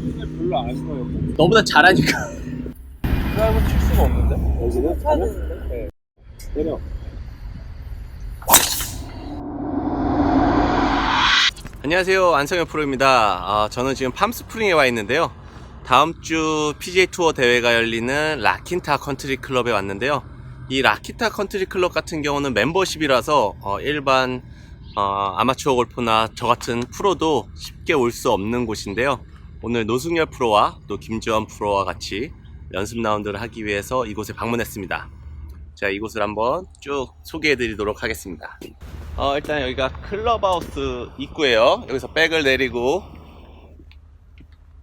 근데 별로 안 써요. 너보다 잘하니까. 드라이브 칠 수가 없는데? 여기는 쳐야 되는데. 내려. 안녕하세요. 안성현 프로입니다. 아, 저는 지금 팜스프링에 와 있는데요. 다음 주 PGA 투어 대회가 열리는 라킨타 컨트리 클럽에 왔는데요. 이 라킨타 컨트리 클럽 같은 경우는 멤버십이라서 어, 일반 어, 아마추어 골퍼나 저 같은 프로도 쉽게 올 수 없는 곳인데요. 오늘 노승열 프로와 또 김지원 프로와 같이 연습 라운드를 하기 위해서 이곳에 방문했습니다. 자, 이곳을 한번 쭉 소개해 드리도록 하겠습니다. 어, 일단 여기가 클럽하우스 입구예요. 여기서 백을 내리고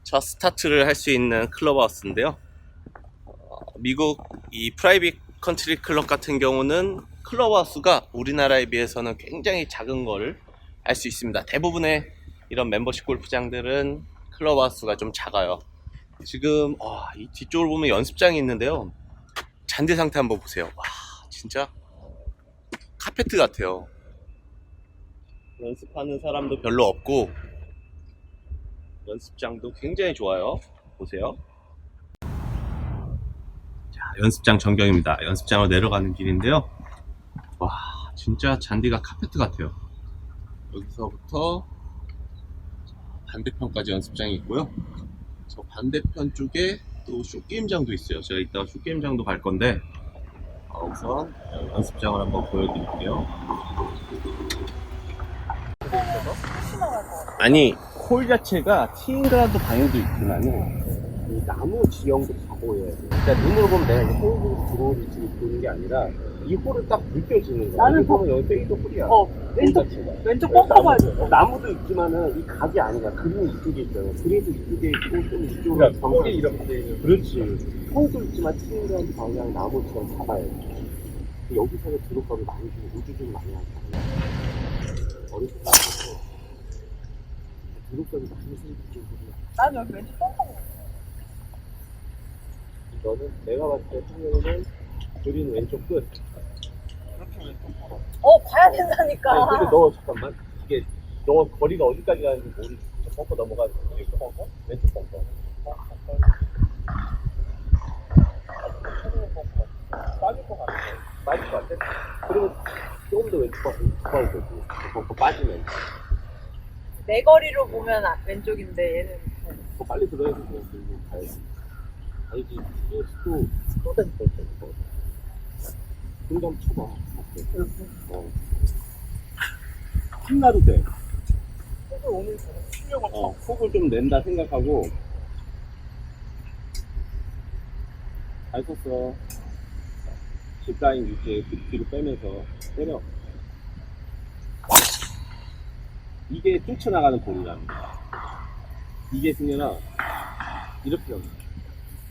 첫 스타트를 할 수 있는 클럽하우스인데요. 어, 미국 이 프라이빗 컨트리 클럽 같은 경우는 클럽하우스가 우리나라에 비해서는 굉장히 작은 거를 알 수 있습니다. 대부분의 이런 멤버십 골프장들은 클럽하우스가 좀 작아요. 지금 와, 이 뒤쪽을 보면 연습장이 있는데요. 잔디 상태 한번 보세요. 와, 진짜 카페트 같아요. 연습하는 사람도 별로 없고 연습장도 굉장히 좋아요. 보세요. 자, 연습장 전경입니다. 연습장으로 내려가는 길인데요. 와, 진짜 잔디가 카페트 같아요. 여기서부터 반대편까지 연습장이 있고요. 저 반대편 쪽에 또 쇼게임장도 있어요. 제가 이따가 쇼게임장도 갈 건데 어, 우선 연습장을 한번 보여드릴게요. 아니 홀 자체가 티인그라운드 방향도 있지만은 이 나무 지형도 다 보여야 돼. 그러니까 눈으로 보면 내가 이 홀로 들어올지 보는 게 아니라 이 홀을 딱 느껴지는 거야. 나는 여기 보면 여기 페이도 홀이야. 어, 홀 왼쪽, 자체가. 왼쪽 뻥뻥 봐야 돼. 어, 나무도 있지만은 이 각이 아니라 그림이 이쪽에 있잖아. 그림도 이쪽에 있고 좀 이쪽으로 그러니까 홀이 이렇게 돼 있는. 그렇지. 홀도 있지만 티인그라운드 방향 나무 지형 잡아야 돼. 여기서는 드롭값을 많이 주고 우주적으로 많이 하잖아. 어렸을 때부터 드롭값이 많이 홀이야. 난 여기 왼쪽 뻥뻥 봐. 이거는 내가 봤을 때상 그린 왼쪽 끝. 어, 봐야 된다니까. 아니 근데 너 잠깐만 이게 너 거리가 어디까지 가는지. 저 벙커 넘어가는 왼쪽 벙커? 왼쪽 벙커. 빠질 것 같아. 빠질 것 같아? 그러면 조금 더 왼쪽. 저 벙커 빠지면 내 거리로 보면 아- 왼쪽인데 얘는 더 빨리 들어야 들고 가야지. 아니지 스도 쏟아질 거 있잖아. 한번 쳐봐. 어. 힘나도 돼. 속을 거. 출력을 어, 속을 좀 낸다 생각하고 잘 쳤어 짚라인 유지에 뒤로 빼면서 때려 이게 쫓아나가는 볼이랍니다 이게 승현아 이렇게 넣는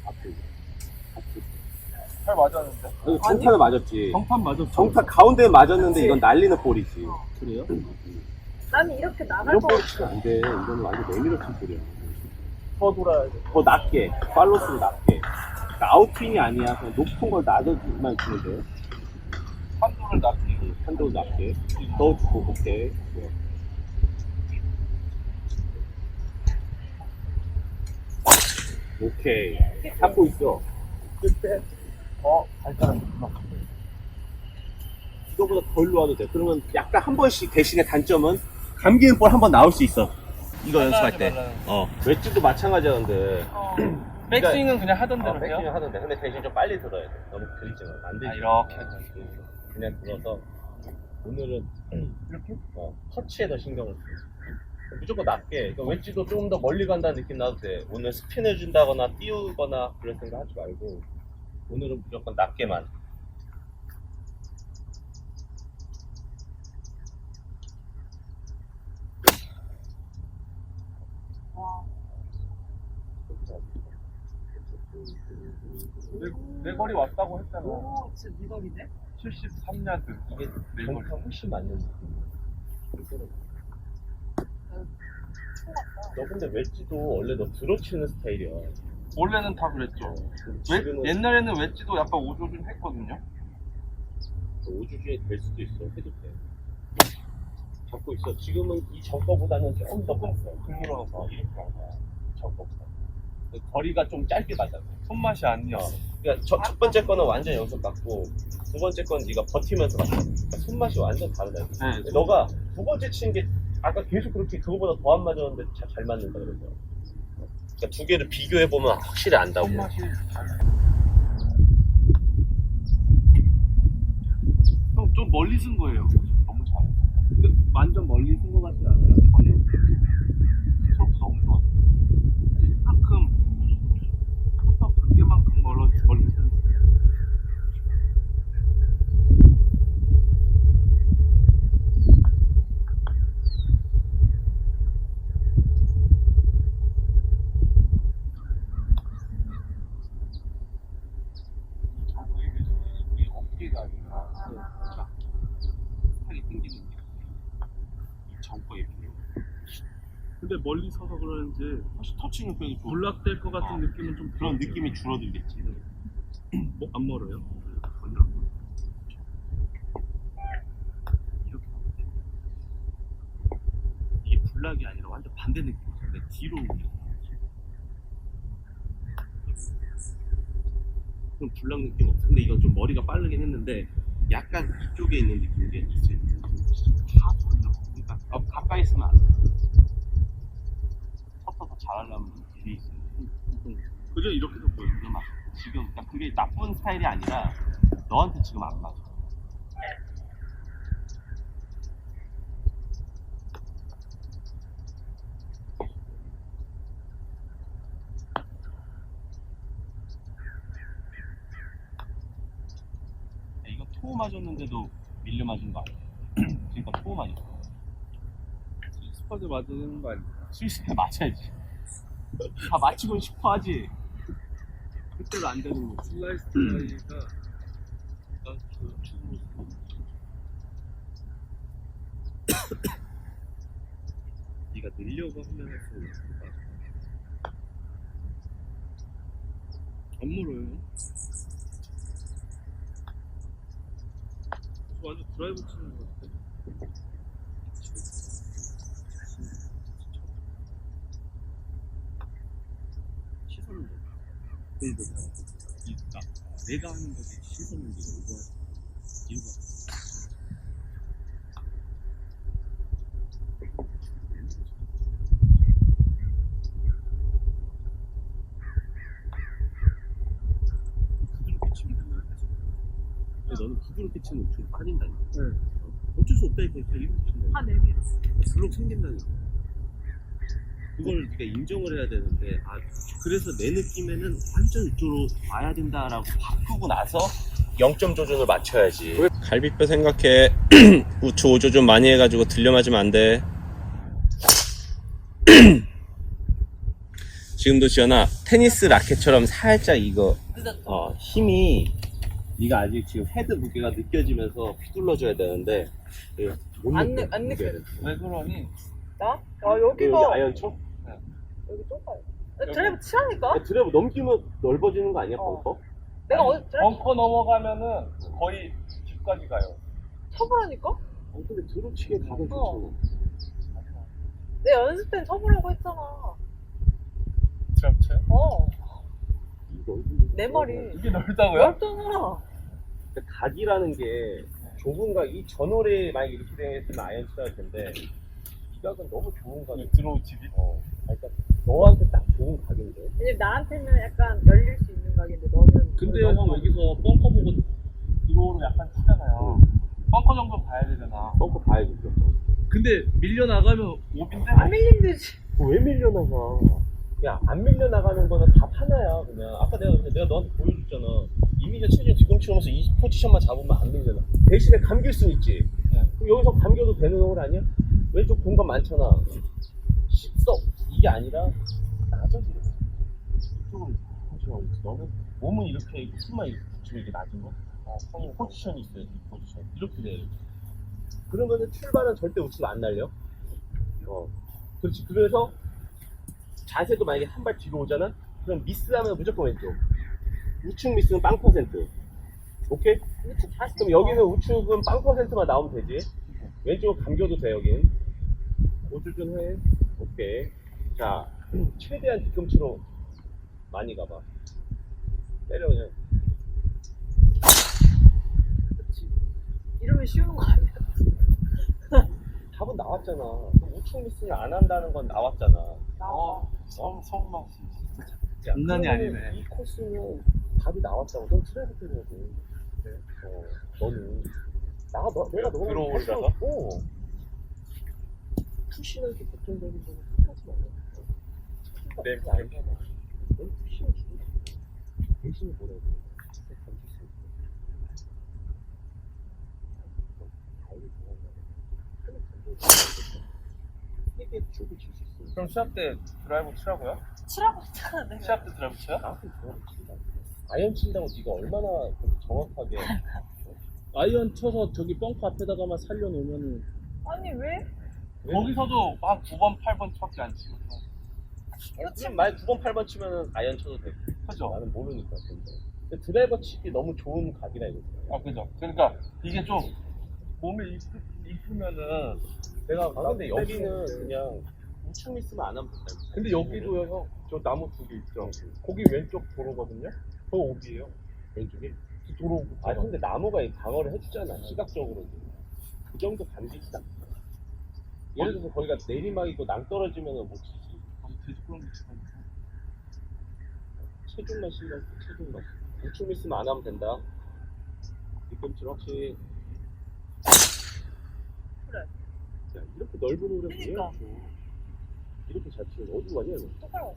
앞으로 앞으로 잘 맞았는데. 여기 정타는 맞았지. 정판 맞았어. 정타 가운데 맞았는데 이건 날리는 볼이지. 그래요? 나는 이렇게 나갈 이런 거 볼 치면 안 돼. 이거는 완전 내밀어 친 볼이야. 더 돌아야 돼. 더 낮게. 팔로스로 낮게. 그러니까 아웃윙이 아니야. 그냥 높은 걸 낮아만 주면 돼 판도를 낮게. 한도 낮게. 더 주고 오케이 오케이. 잡고 있어. 그때 어 발가락 막. 이거보다 덜 놓아도 돼 그러면 약간 한 번씩 대신에 단점은 감기는 볼 한 번 나올 수 있어 이거 연습할 때어 웨지도 마찬가지였는데 어. 백스윙은 그냥 하던 대로 어, 해요? 백스윙 하던데 근데 대신 좀 빨리 들어야 돼 너무 그리지만 안 되지 아, 이렇게 하죠. 그냥 들어서 오늘은 이렇게? 어, 터치에 더 신경을 써. 무조건 낮게. 그러니까 웨지도 조금 더 멀리 간다는 느낌 나도 돼. 오늘 스핀을 준다거나 띄우거나 그럴 생각 하지 말고 오늘은 무조건 낮게만. 와. 내, 내 거리 왔다고 했잖아. 오, 진짜 네 거리네? 73야드. 이게 내 거리. 정타 훨씬 맞는 느낌. 너 근데 웨지도 원래 너 들어치는 스타일이야. 원래는 다 그랬죠. 웨, 지금은 옛날에는 웨지도 약간 오조준 했거든요. 오주주에 될 수도 있어. 해도 돼. 잡고 있어. 지금은 이 저거보다는 조금 더 갔어. 그러면서 어, 이렇게 간 거야. 저거보다. 거리가 좀 짧게 가잖아. 손맛이 아니야. 그러니까 첫, 첫 번째 거는 완전 연속 같고 두 번째 건 네가 버티면서 갔어. 그러니까 손맛이 완전 다르다. 네. 너가 두 번째 치는 게 아까 계속 그렇게 그거보다 더 안 맞았는데 잘, 잘 맞는다 그래서. 그러니까 두 개를 비교해 보면 확실히 안다고. 형, 좀 멀리 쓴 거예요. 너무 잘해. 완전 멀리 쓴것 같지 않아요? 전혀. 트로프 너무 좋아. 이만큼, 커터 관계만큼 멀어, 멀리 쓴 자국에 비해서 우리 어깨가 아니라 막 살이 땡기는 게 이 전거에 비해 근데 멀리 서서 그러는지 사실 터치 능력이 좋 몰락될 것 같은 어. 느낌은 좀 그런 들었어요. 느낌이 줄어들겠지. 뭐, 안 멀어요? 전혀 이렇게 가면 돼. 이게 블락이 아니라 완전 반대 느낌이야. 내 뒤로 오는. 그럼 블락 느낌 없어. 근데 이건 좀 머리가 빠르긴 했는데 약간 이쪽에 있는 느낌이 있어요. 다 돌려. 그러니까 어, 가까이 있으면 안 돼. 잘하려면 뒤에 있어요. 그죠? 이렇게도 보여요. 지금 막 지금 그러니까 그게 나쁜 스타일이 아니라 너한테 지금 안 맞아. 야, 이거 토 맞았는데도 밀려 맞은 거 아니야? 그러니까 토 맞았어. 스파드 맞는 거 아니야? 스위스에 맞아야지. 다 맞히고 싶어 하지. 그때도 안 되는 거. 슬라이스 플라이가 난 우측으로 네가 늘려고 하면 할수록 안 물어요. 저 완전 드라이브 치는 거 같아. 그러니까 내가 하는 것에 시선을 네가 요구하지 이유가 부드럽게 치면 된다 너는 부드럽게 치면 우측으로 빠진다니까 네. 어쩔 수 없다니까 그냥 이렇게 친다니까 한 내밀었어. 블록 생긴다니까. 그걸 네가 인정을 해야 되는데 아 그래서 내 느낌에는 완전 이쪽으로 와야 된다라고 바꾸고 나서 0점 조준을 맞춰야지. 갈비뼈 생각해. 우측 오조 좀 많이 해가지고 들려 맞으면 안 돼. 지금도 지연아 테니스 라켓처럼 살짝 이거. 어, 힘이 네가 아직 지금 헤드 무게가 느껴지면서 휘둘러줘야 되는데 예, 못 안 느껴, 느- 안. 느껴져. 왜 그러니? 나? 아그 여기가 아이언 쳐? 여기 좁아요. 나 드라이브 치라니까? 야, 드라이브 넘기면 넓어지는 거 아니야 어. 벙커? 내가 어디 드라이브 벙커 넘어가면은 거의 집까지 가요. 쳐보라니까? 어, 근데 드롭치게 가면 어. 좋잖아 내 연습 땐 쳐보라고 했잖아. 드랍 쳐요? 어. 이 넓은 내 거. 말이. 이게 넓다고요? 넓잖아. 근데 각이라는 게 좁은 각 이 전홀에 만약 이렇게 되었으면 아이언 쳐야 할 텐데 이 각은 너무 좋은 각이 들어오 집이? 어, 그러니까 너한테 딱 좋은 각인데 왜냐면 나한테는 약간 열릴 수 있는 각인데 너는 근데 너무 형 여기서 벙커 보고 들어오는 약간 치잖아요. 벙커 정도 봐야 되잖아. 벙커 봐야지 그렇죠 근데 밀려 나가면 오빈데? 안 밀린 듯이. 왜 밀려나가 야 안 밀려나가는 거는 다 하나야 그냥 아까 내가 내가 너한테 보여줬잖아 이미지 체중 뒤꿈치 오면서 이 포지션만 잡으면 안 밀려나 대신에 감길 수 있지 네. 그럼 여기서 감겨도 되는 홀 아니야? 왼쪽 공간 많잖아 써이 게 아니라 낮아지 이쪽으로 포지션 있지 너는 몸은 이렇게 있고 숨만 이렇게 붙이고 이게 낮은 거 어, 이 포지션이 있어요 이 포지션 이렇게 돼요 그러면은 출발은 절대 우측 안 날려 어 그렇지 그래서 자세도 만약에 한 발 뒤로 오잖아? 그럼 미스하면 무조건 왼쪽. 우측 미스는 빵 퍼센트. 오케이? 우측 다시. 그럼 여기는 우측은 빵 퍼센트만 나오면 되지. 왼쪽은 감겨도 돼, 여긴. 오줄 좀 해. 오케이. 자, 최대한 뒤꿈치로 많이 가봐. 때려 그냥. 이러면 쉬운 거 아니야? 답은 나왔잖아. 우측 미스를 안 한다는 건 나왔잖아. 나와. 성 성맛이 야, 장난이 그러면 아니네. 이 코스는 답이 나왔다고. 넌 트라이브 때려야지. 어, 너는. 나, 너, 내가 너랑 들어오려다가? 어. 푸시는 게 걱정되는 거는 끝까지 말이야. 네, 안 해. 넌 푸시는 주고 대신에 뭐라고. 그럼 시합 때 드라이브 치라고요? 치라고 했잖아 내가. 시합 때 드라이브 쳐요? 아이언 친다고 네가 얼마나 그렇게 정확하게 아이언 쳐서 저기 벙커 앞에다가만 살려놓으면은 아니 왜? 거기서도 한 9번, 8번 밖에 안 치고 지금 만약 9번, 8번 치면은 아이언 쳐도 돼. 그죠? 나는 모르니까. 근데. 근데 드라이버 치기 너무 좋은 각이라 이거. 아 그죠? 그러니까 이게 좀 몸에 이쁘, 이쁘면은 내가 아 근데 여기는 그냥 우측 미스만 안 하면 된다. 근데 여기도요 형. 저 나무 두 개 있죠. 거기 왼쪽 도로거든요. 저 어디예요? 왼쪽에. 그 도로. 아 근데 나무가 이 방어를 해주잖아. 시각적으로. 그 정도 간격이다. 예를 들어서 거기가 내리막이고 낭 떨어지면 못 치지. 돼지꾸러기 치고. 체중만 신경 써, 체중만. 우측 미스만 안 하면 된다. 뒤꿈치 확실히. 그래. 야, 이렇게 넓은 왜 그러니까. 쳐? 이렇게 잘 치는 어디 가냐, 너? 똑바로.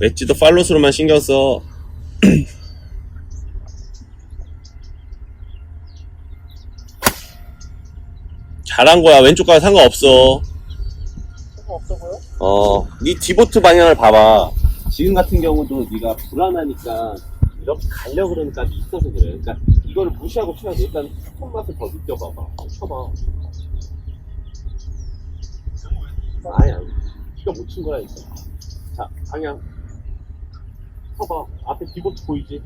웨지도 팔로스로만 신경 써. 잘한 거야. 왼쪽 가도 상관없어. 어, 네 디보트 방향을 봐봐. 지금 같은 경우도 네가 불안하니까 이렇게 가려고 그러는 값이 있어서 그래. 그러니까 이거를 무시하고 쳐야 돼. 일단 손 맛을 더 느껴봐봐. 쳐봐. 아니야. 네가 못 친 거라니까. 자, 방향. 쳐봐. 앞에 디보트 보이지?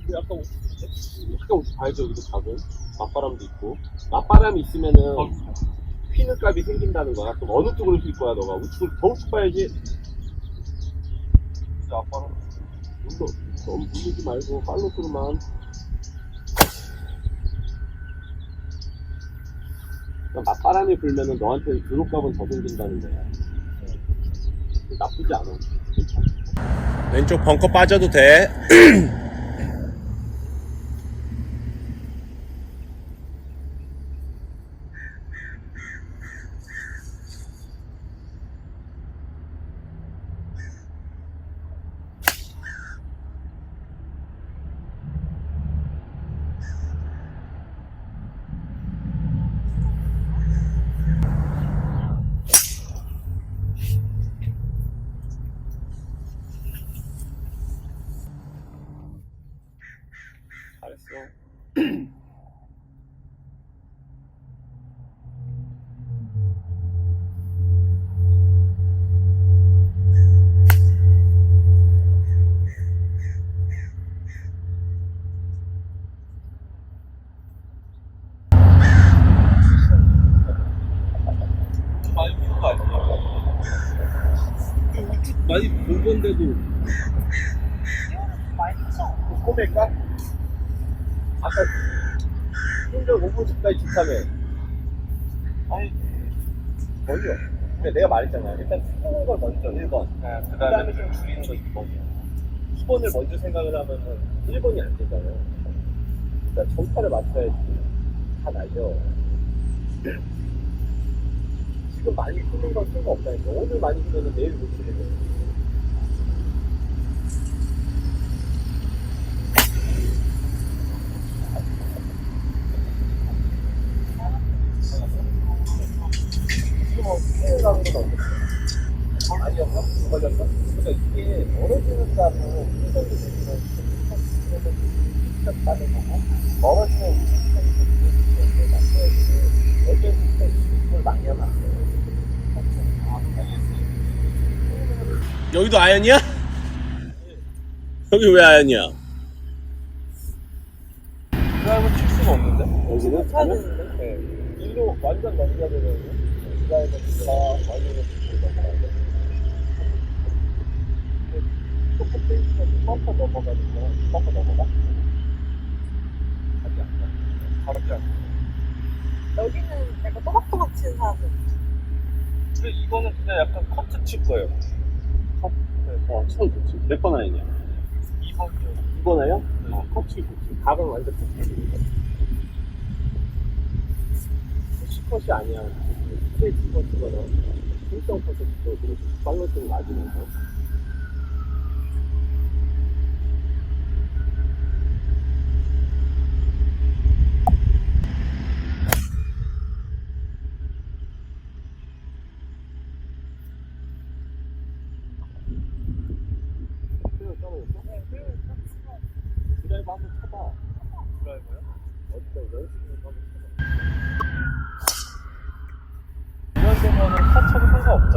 근데 약간 우측인데? 약간 봐야죠. 여기도 작은. 맞바람도 있고. 맞바람이 있으면은 휘는 값이 생긴다는 거야. 그럼 어느 쪽으로 휠 거야, 너가? 우측으로 더 우측 봐야지. 아빠는 너무, 너무 밀리지 말고, 팔로스로만. 그러니까 맞바람이 불면은 너한테 드롭값은 더 생긴다는 거야. 나쁘지 않아. 왼쪽 벙커 빠져도 돼. 잘했어. 많이 본거 아니에요? 우측 많이 본 건데도 많이 쳐. 꼬맬까? 아까 힘들 5분 전까지 직함해. 아니, 멀려. 근데 내가 말했잖아. 일단 푸는 걸 먼저 1번. 네, 그그 다음에 좀 줄이는 거 2번이야. 2번을 먼저 생각을 하면은 1번이 안 되잖아요. 그러니까 정타를 맞춰야지. 다 날려. 지금 많이 푸는 건 쓸모 없다니까. 오늘 많이 푸면은 내일 못 거야. 지금 아니었나? 걸렸나? 이게 멀어지는 멀어지는. 여기도 아연이야? 여기 왜 아연이야? 드라이브 칠 수가 없는데? 여기는 쳐야 되는데. 네. 일로 완전 넘겨야 되거든요. 이거는 그냥 약간 커트 칠 거예요 컷? 어, 치면 좋지 몇번 아니냐? 2번이요 2번 아요? 네. 어, 컷 치고 좋지 완전 컷 치고 시컷이 아니야 스트레이트 커치거나, 일정 커치도 그렇고, 팔로 좀 맞으면서. 드라이브 한번 쳐봐. 드라이버요? 어때, 연습을 한번 쳐봐. 이런 데면은 커쳐도 상관없죠.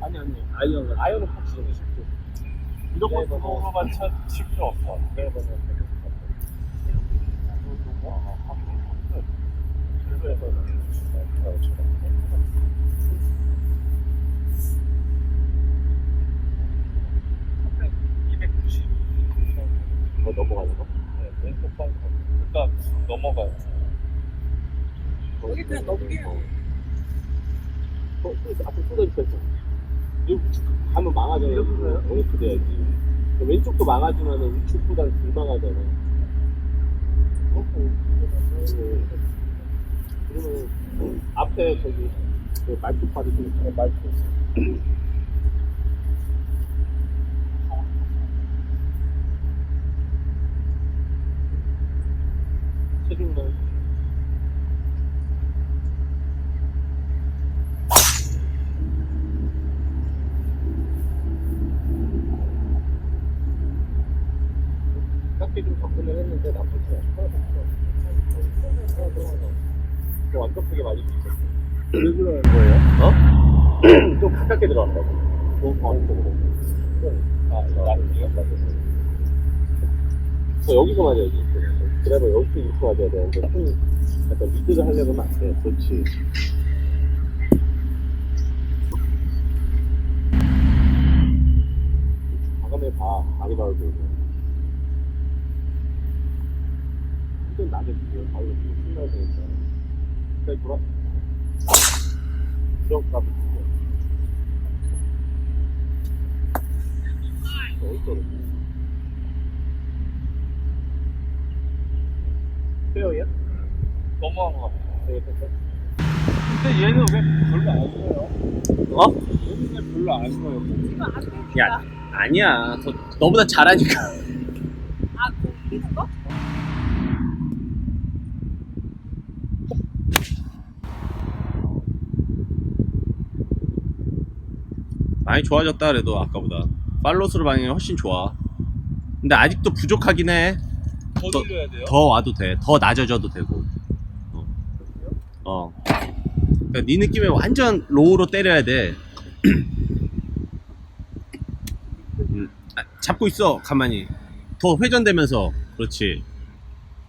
아니, 아니, 아이언, 아이언을 커치는 게 쉽고. 이렇게 쳐- 칠 필요 없어. 넘어가는 거? 네, 왼쪽 방 그러니까 넘어가요. 여기 그냥 넘기면 어, 또 앞에 쏟아질 뺐잖아. 여기 우측 가면 망하잖아. 이렇게 돼야지. 왼쪽도 망하지만은 우측보다는 덜 망하잖아. 어? 그러면 앞에 저기 그 말뚝 있잖아. 말뚝. 체중만 깎기 좀 접근을 했는데 나쁘지 않아. 좀 완벽하게 맞을 수 있었어. 왜 그러는 거예요? 어? 좀 가깝게 들어간다고. 너무 광적으로. 아, 나중에 맞았어. 어, 여기서 맞아야지. 드라이버 여기서 이렇게 맞아야 되는데, 좀 약간 미드를 하려고 하면 안 돼. 그렇지. 과감해 봐. 많이 봐도 되고. 완전 낮에 비교 바로 지금 끝나야 되니까. 그래, 돌아. 지역값을 주고. 페어야? 것 같아. 네, 됐어. 근데 얘는 왜 별로 안 써요? 어? 얘는 왜 별로 안 써요? 지금 안 되니까. 야, 아니야. 더, 너보다 잘하니까. 아, 공기는 거? 많이 좋아졌다 그래도 아까보다 팔로스로 방향이 훨씬 좋아 근데 아직도 부족하긴 해 더 더- 돌려야 돼요? 더 와도 돼. 더 낮아져도 되고. 어. 어. 그러니까 네 느낌에 완전 로우로 때려야 돼. 음, 아, 잡고 있어. 가만히. 더 회전되면서. 그렇지.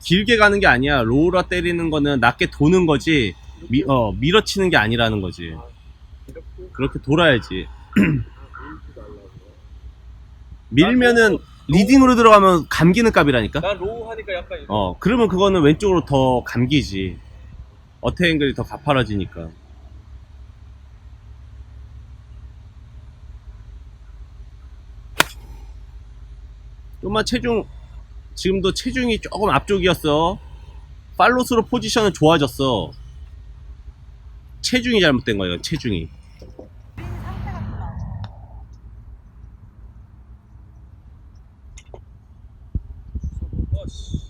길게 가는 게 아니야. 로우로 때리는 거는 낮게 도는 거지. 미, 어, 밀어치는 게 아니라는 거지. 그렇게 돌아야지. 밀면은 리딩으로 들어가면 감기는 값이라니까? 난 로우 하니까 약간 이거. 어, 그러면 그거는 왼쪽으로 더 감기지. 어택 앵글이 더 가파라지니까. 좀만 체중, 지금도 체중이 조금 앞쪽이었어. 팔로스로 포지션은 좋아졌어. 체중이 잘못된 거예요, 체중이. us.